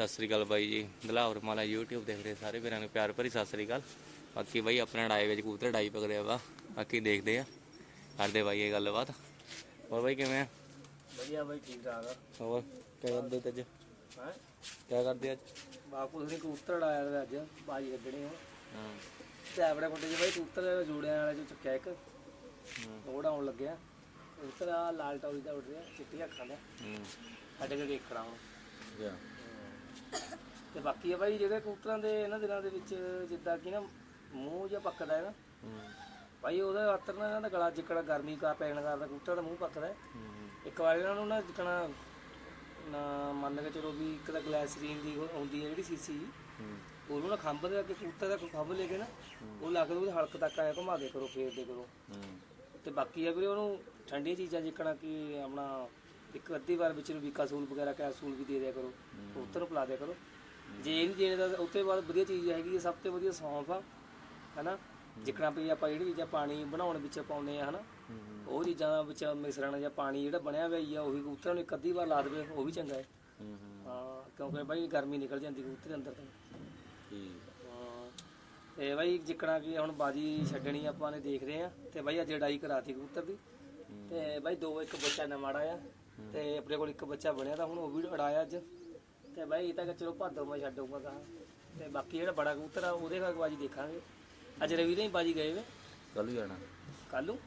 ਸਤਿ ਸ੍ਰੀ ਅਕਾਲ ਬਾਈ ਜੀ। ਗਲਾਵਰ ਮਾਲਾ YouTube ਦੇਖ ਰਹੇ ਸਾਰੇ ਵੀਰਾਂ ਨੂੰ ਪਿਆਰ ਭਰੀ ਸਤਿ ਸ੍ਰੀ ਅਕਾਲ। ਬਾਕੀ ਬਾਈ ਆਪਣੇ ਡਾਈ ਵਿੱਚ ਕਬੂਤਰ ਡਾਈ ਪਕੜਿਆ ਵਾ। ਬਾਕੀ ਦੇਖਦੇ ਆ ਕਰਦੇ ਬਾਈ ਇਹ ਗੱਲਬਾਤ। ਹੋਰ ਬਾਈ ਕਿਵੇਂ ਆ? ਵਧੀਆ ਬਾਈ ਠੀਕ ਠਾਕ ਆ। ਹੋਰ ਕੀ ਕਰਦੇ ਤੇ ਅੱਜ? ਹੈ? ਕੀ ਕਰਦੇ ਅੱਜ? ਬਾਪੂ ਨੇ ਕਬੂਤਰ ਆਇਆ ਤੇ ਅੱਜ ਬਾਜੀ ਕੱਢਣੀ ਆ। ਹਾਂ। ਤੇ ਆਪਣੇ ਕੋਟੇ 'ਚ ਬਾਈ ਕਬੂਤਰ ਜੋੜਿਆਂ ਵਾਲੇ ਚੋਂ ਚੁੱਕਿਆ ਇੱਕ। ਲੋੜ ਆਉਣ ਲੱਗਿਆ। ਕਬੂਤਰ ਆ ਲਾਲ ਟੌਰੀ ਦਾ ਉੱਡ ਰਿਹਾ ਚਿੱਟੀਆਂ ਅੱਖਾਂ ਦਾ। ਹੂੰ। ਸਾਡੇ ਕੇ ਦੇਖਣਾ ਹੁਣ। ਜਾ। ਤੇ ਬਾਕੀ ਆ ਬਾਈ ਜਿਹੜੇ ਕਬੂਤਰਾਂ ਦੇ ਇਹਨਾਂ ਦਿਨਾਂ ਦੇ ਵਿੱਚ ਜਿੱਦਾਂ ਕਿ ਨਾ ਮੂੰਹ ਜਿਹਾ ਪੱਕਦਾ ਹੈ ਨਾ। ਬਾਈ ਉਹਦੇ ਆਤਰ ਨਾਲ ਇਹਨਾਂ ਦਾ ਗਲਾ ਜਿੱਕੜਾ ਗਰਮੀ ਕਾ ਪੈਣ ਕਰਦਾ ਕਬੂਤਰ ਦਾ ਮੂੰਹ ਪੱਕਦਾ ਹੈ। ਇੱਕ ਵਾਰ ਇਹਨਾਂ ਨੂੰ ਨਾ ਜਿੱਕਣਾ ਨਾ ਮੰਨ ਕੇ ਚਲੋ ਵੀ ਇੱਕ ਤਾਂ ਗਲੈਸਰੀਨ ਦੀ ਉਹ ਆਉਂਦੀ ਹੈ ਜਿਹੜੀ ਸੀਸੀ। ਉਹਨੂੰ ਨਾ ਖੰਭ ਦੇ ਅੱਗੇ ਕਬੂਤਰ ਦਾ ਖੰਭ ਲੈ ਕੇ ਨਾ ਉਹ ਲਾ ਕੇ ਉਹਦੇ ਹਲਕ ਤੱਕ ਆਇਆ ਘੁਮਾ ਦੇ ਕਰੋ ਫੇਰਦੇ ਕਰੋ। ਹੂੰ। ਤੇ ਬਾਕੀ ਆ ਵੀਰੇ ਉਹਨੂੰ ਠੰਡੀਆਂ ਚੀਜ਼ਾਂ ਜਿੱਕਣਾ ਕਿ ਆਪਣਾ ਇੱਕ ਅੱਧੀ ਵਾਰ ਵਿੱਚ ਨੂੰ ਵੀਕਾ ਸੂਲ ਵਗੈਰਾ ਕੈਪਸੂਲ ਵੀ ਦੇ ਦਿਆ ਕਰੋ ਨੂੰ ਪਿਲਾ ਦਿਆ ਕਰੋ। ਜੇ ਇਹ ਨਹੀਂ ਦੇਣੇ ਤਾਂ ਉੱਤੇ ਬਾਅਦ ਵਧੀਆ ਚੀਜ਼ ਹੈਗੀ ਸਭ ਤੋਂ ਵਧੀਆ ਸੌਂਫ ਆ ਹੈਨਾ? ਜਿੱਕਣਾ ਵੀ ਆਪਾਂ ਜਿਹੜੀ ਚੀਜ਼ਾਂ ਪਾਣੀ ਬਣਾਉਣ ਵਿੱਚ ਪਾਉਂਦੇ ਆ ਹਨਾ? ਉਹ ਚੀਜ਼ਾਂ ਦਾ ਵਿੱਚ ਮਿਸ਼ਰਣ ਜਾਂ ਪਾਣੀ ਜਿਹੜਾ ਬਣਿਆ ਹੋਇਆ ਹੀ ਆ ਉਹੀ ਕਬੂਤਰਾਂ ਨੂੰ ਇੱਕ ਅੱਧੀ ਵਾਰ ਲਾ ਦੇਵੇ ਉਹ ਵੀ ਚੰਗਾ ਹੈ। ਕਿਉਂਕਿ ਬਾਈ ਗਰਮੀ ਨਿਕਲ ਜਾਂਦੀ ਕਬੂਤਰ ਦੇ ਅੰਦਰ ਤੋਂ। ਠੀਕ ਤੇ ਬਾਈ ਜਿੱਕਣਾ ਕੀ ਹੁਣ ਬਾਜੀ ਛੱਡਣੀ ਆਪਾਂ ਨੇ ਦੇਖ ਰਹੇ ਆ ਤੇ ਬਾਈ ਅੱਜ ਲੜਾਈ ਕਰਾਤੀ ਕਬੂਤਰ ਦੀ। ਤੇ ਬਾਈ ਦੋ ਇੱਕ ਬੱਚਾ ਨਾ ਮਾੜਾ ਆ ਤੇ ਆਪਣੇ ਕੋਲ ਇੱਕ ਬੱਚਾ ਬਣਿਆ ਤਾਂ ਹੁਣ ਉਹ ਵੀ ਉਡਾਇਆ ਅੱਜ। ਤੇ ਬਾਈ ਇਹ ਤਾਂ ਕਿ ਚਲੋ ਭਾਦੋ ਮੈਂ ਛੱਡੂਗਾ ਤਾਂ। ਤੇ ਬਾਕੀ ਜਿਹੜਾ ਬੜਾ ਕਬੂਤਰ ਆ ਉਹਦੇ ਨਾਲ ਬਾਜੀ ਦੇਖਾਂਗੇ। ਅੱਜ ਰਵੀ ਨੇ ਹੀ ਬਾਜੀ ਗਏ ਵੇ। ਕੱਲ ਹੀ ਜਾਣਾ। ਕੱਲ ਨੂੰ?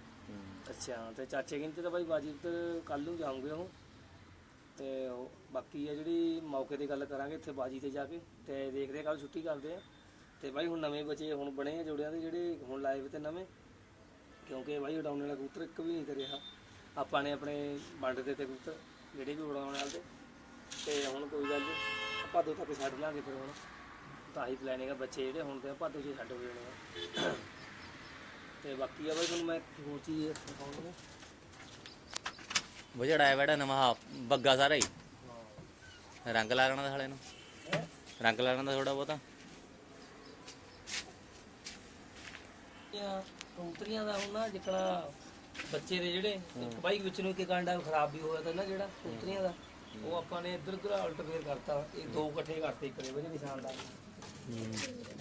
ਅੱਛਾ ਤੇ ਚਾਚੇ ਕਹਿੰਦੇ ਤਾਂ ਬਾਈ ਬਾਜੀ ਤੇ ਕੱਲ ਨੂੰ ਜਾਉਂਗੇ ਉਹ। ਤੇ ਬਾਕੀ ਆ ਜਿਹੜੀ ਮੌਕੇ ਦੀ ਗੱਲ ਕਰਾਂਗੇ ਇੱਥੇ ਬਾਜੀ ਤੇ ਜਾ ਕੇ। ਤੇ ਦੇਖਦੇ ਕੱਲ ਛੁੱਟੀ ਕਰਦੇ ਆ। ਤੇ ਬਾਈ ਹੁਣ ਨਵੇਂ ਬੱਚੇ ਹੁਣ ਬਣੇ ਆ ਜੋੜਿਆਂ ਦੇ ਜਿਹੜੇ ਹੁਣ ਲਾਈਵ ਤੇ ਨਵੇਂ। ਕਿਉਂਕਿ ਬਾਈ ਉਡਾਉਣ ਵਾਲਾ ਕਬੂਤਰ ਇੱਕ ਵੀ ਨਹੀਂ ਤੇ ਰਿਹਾ ਆਪਾਂ ਨੇ ਆਪਣੇ ਵੰਡ ਦੇ ਤੇ ਕਬੂਤਰ ਜਿਹੜੇ ਵੀ ਉਡਾਉਣ ਵਾਲੇ ਤੇ ਹੁਣ ਕੋਈ ਗੱਲ ਨਹੀਂ ਭਾਦੋ ਤੱਕ ਛੱਡ ਲਾਂਗੇ ਫਿਰ ਹੁਣ। ਤਾਂ ਹੀ ਪਲੈਨਿੰਗ ਆ ਬੱਚੇ ਜਿਹੜੇ ਹੁਣ ਤੇ ਭਾਦੋ 'ਚ ਛੱਡ ਹੋ ਜਾਣੇ ਆ। ਤੇ ਬਾਕੀ ਆ ਬਾਈ ਤੁਹਾਨੂੰ ਮੈਂ ਇੱਕ ਹੋਰ ਚੀਜ਼ ਦਿਖਾਉਂਗਾ ਉਹ ਜਿਹੜਾ ਆਇਆ ਨਵਾਂ ਆਹ ਬੱਗਾ ਸਾਰਾ ਹੀ। ਰੰਗ ਲਾਗਣਾ ਦਾ ਸਾਲੇ ਨੂੰ। ਰੰਗ ਲਾਗਣਾ ਦਾ ਥੋੜਾ ਬਹੁਤਾ। ਕਬੂਤਰੀਆਂ ਦਾ ਹੁਣ ਨਾ ਜਿਕਣਾ ਬੱਚੇ ਦੇ ਜਿਹੜੇ ਇੱਕ ਬਾਈਕ ਵਿੱਚ ਨੂੰ ਇੱਕ ਕਾਂਡਾ ਖਰਾਬ ਵੀ ਹੋਇਆ ਤਾਂ ਨਾ ਜਿਹੜਾ ਕਬੂਤਰੀਆਂ ਦਾ ਉਹ ਆਪਾਂ ਨੇ ਇੱਧਰ ਉੱਧਰ ਉਲਟ ਫੇਰ ਕਰਤਾ। ਇਹ ਦੋ ਇਕੱਠੇ ਕਰਤੇ ਇੱਕ ਦੇ ਵਿੱਚ ਨਿਸ਼ਾਨ ਦਾ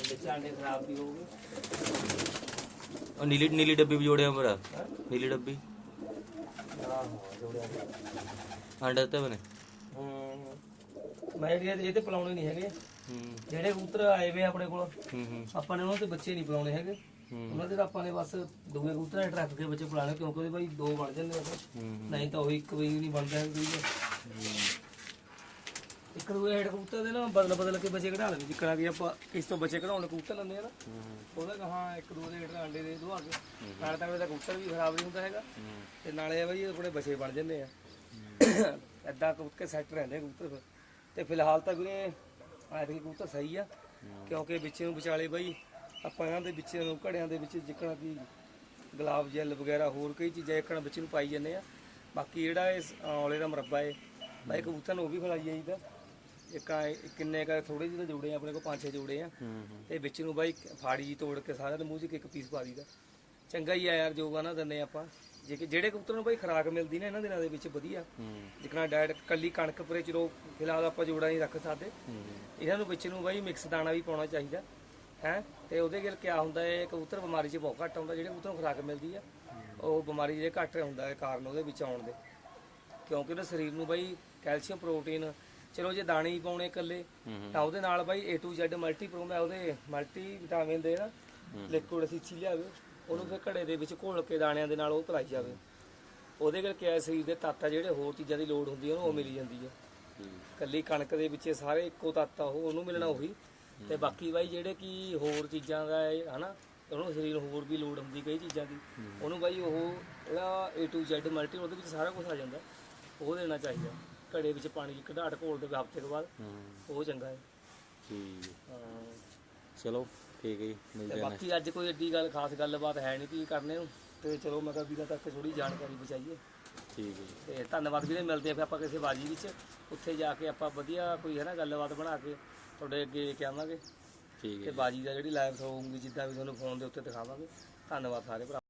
ਵਿੱਚ ਆਂਡੇ ਖਰਾਬ ਵੀ ਹੋ ਗਏ। ਉਹ ਨੀਲੀ ਨੀਲੀ ਡੱਬੀ ਵੀ ਜੋੜਿਆ ਮੇਰਾ ਨੀਲੀ ਡੱਬੀ। ਆਹੋ ਜੋੜਿਆ। ਆਂਡੇ ਤੇ ਬਨੇ ਹੂੰ ਮੈਂ ਜਿਹੜੇ ਇਹ ਤੇ ਪਲਾਉਣੇ ਨਹੀਂ ਹੈਗੇ। ਹੂੰ। ਜਿਹੜੇ ਕਬੂਤਰ ਆਏ ਵੇ ਆਪਣੇ ਕੋਲ ਹੂੰ ਹੂੰ। ਆਪਾਂ ਨੇ ਉਹਨਾਂ ਤੇ ਬੱਚੇ ਨਹੀਂ ਪਲਾਉਣੇ ਹੈਗੇ। ਉਹਨਾਂ ਦੇ ਤਾਂ ਆਪਾਂ ਨੇ ਬਸ ਦੂਏ ਕਬੂਤਰਾਂ ਦੇ ਰੱਖ ਕੇ ਬੱਚੇ ਪਲਾਣੇ ਕਿਉਂਕਿ ਉਹਦੇ ਬਾਈ ਦੋ ਬਣ ਜਾਂਦੇ ਆ ਨਹੀਂ ਤਾਂ ਉਹ ਇੱਕ ਵੀ ਨਹੀਂ ਬਣਦਾ ਕੋਈ ਇੱਕ ਦੂਏ ਹੈਡ ਕਬੂਤਰ ਦੇ ਨਾ ਬਦਲ ਬਦਲ ਕੇ ਬੱਚੇ ਕਢਾ ਲੈਂਦੇ ਜਿੱਕਣਾ ਕਿ ਆਪਾਂ ਇਸ ਤੋਂ ਬੱਚੇ ਕਢਾਉਣ ਕਬੂਤਰ ਲੈਂਦੇ ਆ ਨਾ। ਉਹਦਾ ਕਹਾ ਇੱਕ ਦੂਏ ਦੇ ਹੇਠ ਅੰਡੇ ਦੇ ਦਵਾ ਕੇ। ਨਾਲ ਤਾਂ ਉਹਦਾ ਕਬੂਤਰ ਵੀ ਖਰਾਬ ਨਹੀਂ ਹੁੰਦਾ ਹੈਗਾ। ਤੇ ਨਾਲੇ ਇਹ ਬਈ ਆਪਣੇ ਬੱਚੇ ਬਣ ਜਾਂਦੇ ਆ। ਐਦਾਂ ਕਬੂਤਰ ਸੈੱਟ ਰਹਿੰਦੇ ਆ ਕਬੂਤਰ ਫਿਰ। ਤੇ ਫਿਲਹਾਲ ਤਾਂ ਵੀਰੇ ਆਇਤ ਕਬੂਤਰ ਸਹੀ ਆ। ਕਿਉਂਕਿ ਵਿੱਚ ਨੂੰ ਵਿਚਾਲੇ ਬਈ ਆਪਾਂ ਇਹਨਾਂ ਦੇ ਵਿੱਚ ਨੂੰ ਘੜਿਆਂ ਦੇ ਵਿੱਚ ਜਿੱਕਣਾ ਕਿ ਗੁਲਾਬ ਜੈਲ ਵਗੈਰਾ ਹੋਰ ਕਈ ਚੀਜ਼ਾਂ ਇੱਕਣਾ ਵਿੱਚ ਨੂੰ ਪਾਈ ਜਾਂਦੇ ਆ। ਬਾਕੀ ਜਿਹੜਾ ਇਸ ਔਲੇ ਦਾ ਮੁਰੱਬਾ ਏ ਬਾਈ ਕਬੂਤਰ ਨੂੰ ਉਹ ਵੀ ਖਿਲਾਈ ਜਾਈਦਾ। ਇੱਕ ਕਿੰਨੇ ਕਾ ਥੋੜੇ ਜਿਹੇ ਜੋੜੇ ਆਪਣੇ ਕੋਲ ਪੰਜ ਛੇ ਜੋੜੇ ਆ। ਹੂੰ ਤੇ ਵਿੱਚ ਨੂੰ ਬਾਈ ਫਾੜੀ ਜੀ ਤੋੜ ਕੇ ਸਾਰਿਆਂ ਦੇ ਮੂੰਹ 'ਚ ਇੱਕ ਪੀਸ ਪਾ ਦਈਦਾ। ਚੰਗਾ ਹੀ ਆ ਯਾਰ ਜੋ ਵਾ ਨਾ ਦਿੰਦੇ ਆਪਾਂ। ਜੇ ਕਿ ਜਿਹੜੇ ਕਬੂਤਰ ਨੂੰ ਬਾਈ ਖਰਾਕ ਮਿਲਦੀ ਨਾ ਇਹਨਾਂ ਦਿਨਾਂ ਦੇ ਵਿੱਚ ਵਧੀਆ। ਹੂੰ। ਜਿਕਣਾ ਡਾਇਟ ਕੱਲੀ ਕਣਕ ਪਰੇ ਚਲੋ ਫਿਲਹਾਲ ਆਪਾਂ ਜੋੜਾ ਨਹੀਂ ਰੱਖ ਸਕਦੇ। ਹੂੰ। ਇਹਨਾਂ ਨੂੰ ਵਿੱਚ ਨੂੰ ਬਾਈ ਮਿਕਸ ਦਾਣਾ ਵੀ ਪਾਉਣਾ ਚਾਹੀਦਾ। ਹੈ? ਤੇ ਉਹਦੇ ਗਿਲ ਕਿਆ ਹੁੰਦਾ ਹੈ ਕਬੂਤਰ ਬਿਮਾਰੀ 'ਚ ਬਹੁਤ ਘੱਟ ਆਉਂਦਾ ਜਿਹੜੇ ਕਬੂਤਰ ਨੂੰ ਖੁਰਾਕ ਮਿਲਦੀ ਆ ਉਹ ਬਿਮਾਰੀ ਜਿਹੜੇ ਘੱਟ ਹੁੰਦਾ ਹੈ ਕਾਰਨ ਉਹਦੇ ਵਿੱਚ ਆਉਣ ਦੇ। ਕਿਉਂਕਿ ਉਹਦੇ ਸਰੀਰ ਨੂੰ ਬਾਈ ਕੈਲਸ਼ੀਅਮ ਪ੍ਰੋਟੀਨ ਚਲੋ ਜੇ ਦਾਣੇ ਹੀ ਪਾਉਣੇ ਇਕੱਲੇ ਤਾਂ ਉਹਦੇ ਨਾਲ ਬਾਈ A to Z multi pro ਮੈਂ ਉਹਦੇ ਮਲਟੀ ਵਿਟਾਮਿਨ ਦੇ ਨਾ ਲਿਕੁਇਡ ਸੀਚੀ ਲਿਆਵੇ ਉਹਨੂੰ ਫਿਰ ਘੜੇ ਦੇ ਵਿੱਚ ਘੋਲ ਕੇ ਦਾਣਿਆਂ ਦੇ ਨਾਲ ਉਹ ਪਿਲਾਈ ਜਾਵੇ। ਉਹਦੇ ਕਰਕੇ ਕਿਆ ਸਰੀਰ ਦੇ ਤੱਤ ਆ ਜਿਹੜੇ ਹੋਰ ਚੀਜ਼ਾਂ ਦੀ ਲੋੜ ਹੁੰਦੀ ਆ ਉਹਨੂੰ ਉਹ ਮਿਲੀ ਜਾਂਦੀ ਆ। ਕੱਲੀ ਕਣਕ ਦੇ ਵਿੱਚ ਸਾਰੇ ਇੱਕੋ ਤੱਤ ਆ ਉਹ ਉਹਨੂੰ ਮਿਲਣਾ ਉਹੀ। ਤੇ ਬਾਕੀ ਬਾਈ ਜਿਹੜੇ ਕੀ ਹੋਰ ਚੀਜ਼ਾਂ ਦਾ ਇਹ ਹਨਾ ਉਹਨੂੰ ਸਰੀਰ ਨੂੰ ਹੋਰ ਵੀ ਲੋੜ ਹੁੰਦੀ ਕਈ ਚੀਜ਼ਾਂ ਦੀ। ਉਹਨੂੰ ਬਾਈ ਉਹ ਜਿਹੜਾ A to Z ਮਲਟੀ ਉਹਦੇ ਵਿੱਚ ਸਾਰਾ ਕੁਝ ਆ ਜਾਂਦਾ। ਉਹ ਦੇਣਾ ਚਾਹੀਦਾ। ਘੜੇ ਵਿੱਚ ਪਾਣੀ ਦੀ ਘਟਾਟ ਘੋਲ ਦੇ ਹਫ਼ਤੇ ਤੋਂ ਬਾਅਦ। ਉਹ ਚੰਗਾ ਹੈ। ਠੀਕ ਹੈ। ਹਾਂ। ਚਲੋ ਠੀਕ ਹੈ ਜੀ ਮਿਲਦੇ ਤੇ ਹਾਂ ਬਾਕੀ ਅੱਜ ਕੋਈ ਏਡੀ ਗੱਲ ਖਾਸ ਗੱਲਬਾਤ ਹੈ ਨਹੀਂ ਕੀ ਕਰਨੇ ਨੂੰ। ਤੇ ਚਲੋ ਮੈਂ ਕਿਹਾ ਵੀਰਾਂ ਤੱਕ ਥੋੜੀ ਜਾਣਕਾਰੀ ਪਹੁੰਚਾਈਏ। ਠੀਕ ਹੈ ਜੀ। ਤੇ ਧੰਨਵਾਦ ਵੀਰੇ ਮਿਲਦੇ ਆ ਫਿਰ ਆਪਾਂ ਕਿਸੇ ਬਾਜੀ ਵਿੱਚ। ਉੱਥੇ ਜਾ ਕੇ ਆਪਾਂ ਵਧੀਆ ਕੋਈ ਹੈ ਨਾ ਗੱਲਬਾਤ ਬਣਾ ਕੇ ਤੁਹਾਡੇ ਅੱਗੇ ਕੇ ਆਵਾਂਗੇ ਠੀਕ ਹੈ ਤੇ ਬਾਜੀ ਦਾ ਜਿਹੜੀ ਲਾਈਵ ਹੋਊਗੀ ਜਿੱਦਾਂ ਵੀ ਤੁਹਾਨੂੰ ਫੋਨ ਦੇ ਉੱਤੇ ਦਿਖਾਵਾਂਗੇ। ਧੰਨਵਾਦ ਸਾਰੇ ਭਰਾ